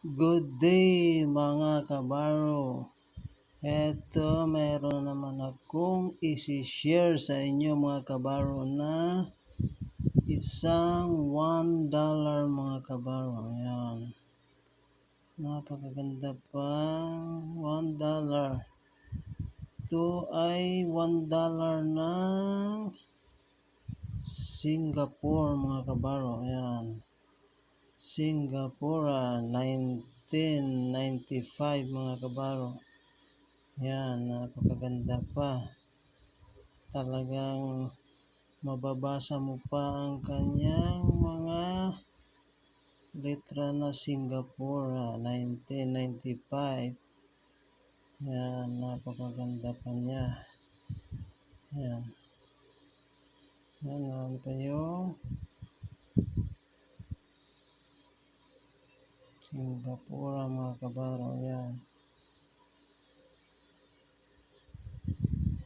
Good day mga kabaro. Eto, meron naman akong isi-share sa inyo mga kabaro na isang $1 mga kabaro. Ayan. Napakaganda pa. $1. Ito ay $1 ng Singapore mga kabaro. Ayan. Singapore 1995 mga kabaro. Yan, napakaganda pa. Talagang mababasa mo pa ang kanyang mga letra na Singapore 1995. Yan, napakaganda pa niya. Yan. Yan, ano pa Singapore mga kabaro. Yan.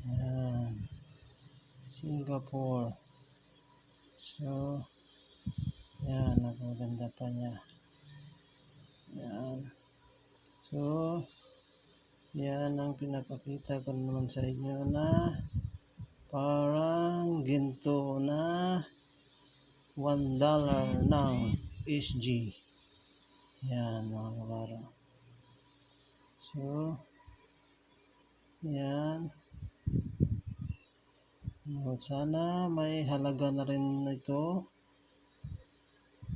Yan. Singapore. So, yan. Napaganda pa niya. Yan. So, yan ang pinapakita ko naman sa inyo na parang ginto na $1 ng SG. Yan mga kabaro. So, yan. Sana may halaga na rin ito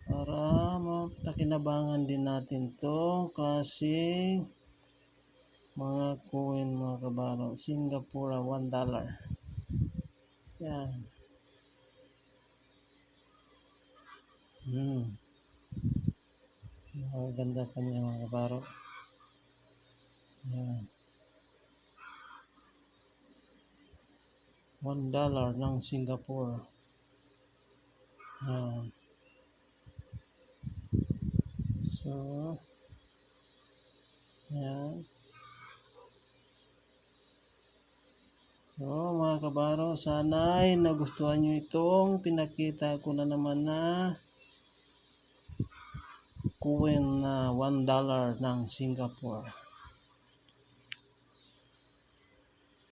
para mapakinabangan din natin to klaseng mga coin mga kabaro. Singapore $1. Yan. Hmm. Ang ganda pa niya mga kabaro. Yan. One dollar ng Singapore. Yan. So, yan. So, mga kabaro, sana'y nagustuhan nyo itong pinakita ko na naman na coin na $1 ng Singapore.